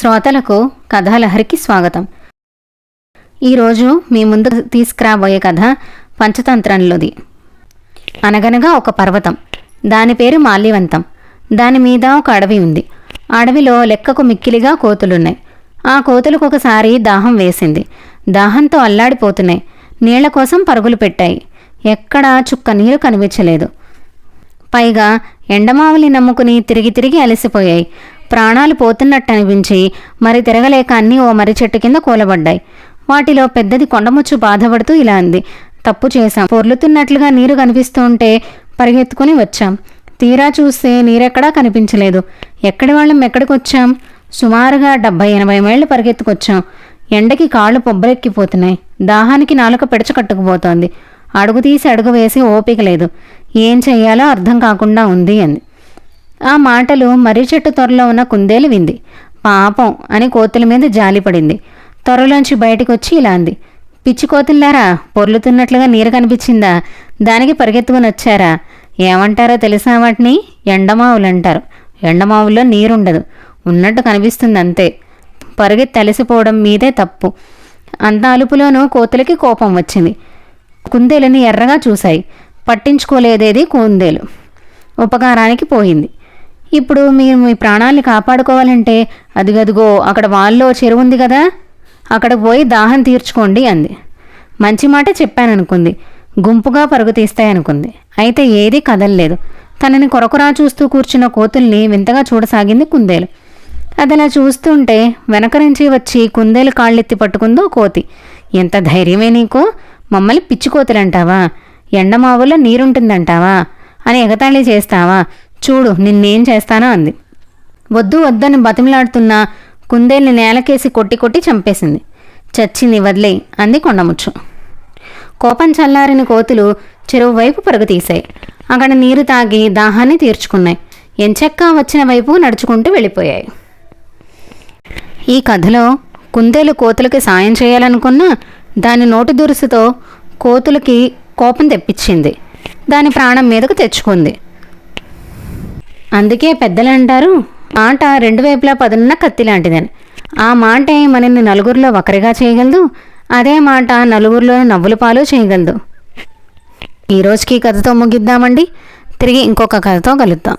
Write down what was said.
శ్రోతలకు కథాలహరికి స్వాగతం. ఈరోజు మీ ముందు తీసుకురాబోయే కథ పంచతంత్రంలోది అనగనగా ఒక పర్వతం. దాని పేరు మాల్యవంతం. దాని మీద ఒక అడవి ఉంది. అడవిలో లెక్కకు మిక్కిలిగా కోతులున్నాయి. ఆ కోతులకు ఒకసారి దాహం వేసింది. దాహంతో అల్లాడిపోతున్నాయి. నీళ్ళ కోసం పరుగులు పెట్టాయి. ఎక్కడా చుక్క నీరు కనిపించలేదు. పైగా ఎండమావులి నమ్ముకుని తిరిగి తిరిగి అలసిపోయాయి. ప్రాణాలు పోతున్నట్టు అనిపించి మరి తిరగలేక అన్నీ ఓ మర్రి చెట్టు కింద కూలబడ్డాయి. వాటిలో పెద్దది కొండముచ్చు బాధపడుతూ ఇలా అంది. తప్పు చేశాం. పొర్లుతున్నట్లుగా నీరు కనిపిస్తూ ఉంటే పరిగెత్తుకుని వచ్చాం. తీరా చూస్తే నీరెక్కడా కనిపించలేదు. ఎక్కడి వాళ్ళం ఎక్కడికి వచ్చాం సుమారుగా డెబ్బై ఎనభై మైళ్ళు పరిగెత్తుకొచ్చాం. ఎండకి కాళ్ళు పొబ్బరెక్కిపోతున్నాయి. దాహానికి నాలుక పెడచ కట్టుకుపోతోంది. అడుగు తీసి అడుగు వేసి ఓపిక లేదు. ఏం చెయ్యాలో అర్థం కాకుండా ఉంది అంది. ఆ మాటలు మర్రి చెట్టు త్వరలో ఉన్న కుందేలు వింది. పాపం అని కోతుల మీద జాలిపడింది త్వరలోంచి బయటికి వచ్చి ఇలా అంది. పిచ్చి కోతుల్లారా పొర్లుతున్నట్లుగా నీరు కనిపించిందా? దానికి పరిగెత్తుకుని వచ్చారా ఏమంటారో తెలుసా వాటిని? ఎండమావులు అంటారు ఎండమావుల్లో నీరుండదు. ఉన్నట్టు కనిపిస్తుంది అంతే పరిగెత్తి అలసిపోవడం మీదే తప్పు. అంత అలుపులోనూ కోతులకి కోపం వచ్చింది. కుందేలుని ఎర్రగా చూశాయి. పట్టించుకోలేదేది కుందేలు. ఉపకారానికి పోయింది. ఇప్పుడు మీరు మీ ప్రాణాల్ని కాపాడుకోవాలంటే అదిగదిగో అక్కడ వాళ్ళలో చెరువు ఉంది కదా అక్కడికి పోయి దాహం తీర్చుకోండి అంది. మంచి మాట చెప్పాననుకుంది. గుంపుగా పరుగు తీస్తాయనుకుంది. అయితే ఏదీ కదలలేదు. తనని కొరకురా చూస్తూ కూర్చున్న కోతుల్ని వింతగా చూడసాగింది కుందేలు. అదలా చూస్తుంటే వెనక నుంచి వచ్చి కుందేలు కాళ్ళెత్తి పట్టుకుందో కోతి. ఎంత ధైర్యమే నీకు? మమ్మల్ని పిచ్చి కోతులంటావా? ఎండమావుల్లో నీరుంటుందంటావా? అని ఎగతాళి చేస్తావా? చూడు నిన్నేం చేస్తానో అంది. వద్దు వద్దని బతిమలాడుతున్న కుందేల్ని నేలకేసి కొట్టి కొట్టి చంపేసింది. చచ్చింది వదిలే అంది కొండముచ్చు. కోపం చల్లారిన కోతులు చెరువు వైపు పరుగు తీశాయి. అక్కడ నీరు తాగి దాహాన్ని తీర్చుకున్నాయి. ఎంచక్కా వచ్చిన వైపు నడుచుకుంటూ వెళ్ళిపోయాయి. ఈ కథలో కుందేలు కోతులకి సాయం చేయాలనుకున్నా దాని నోటి దురుసుతో కోతులకి కోపం తెప్పించింది. దాని ప్రాణం మీదకు తెచ్చుకుంది. అందుకే పెద్దలు అంటారు మాట రెండు వైపులా పదున్న కత్తి లాంటిదని. ఆ మాటే మనల్ని నలుగురిలో ఒకరిగా చేయగలదు అదే మాట నలుగురిలో నవ్వుల పాలు చేయగలదు. ఈ రోజుకి కథతో ముగిద్దామండి. తిరిగి ఇంకొక కథతో కలుద్దాం.